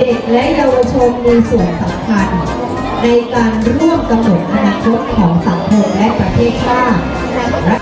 เด็กและเยาวชนมีส่วนสำคัญ ในการร่วมกำหนดอนาคตของสังคมและประเทศชาติ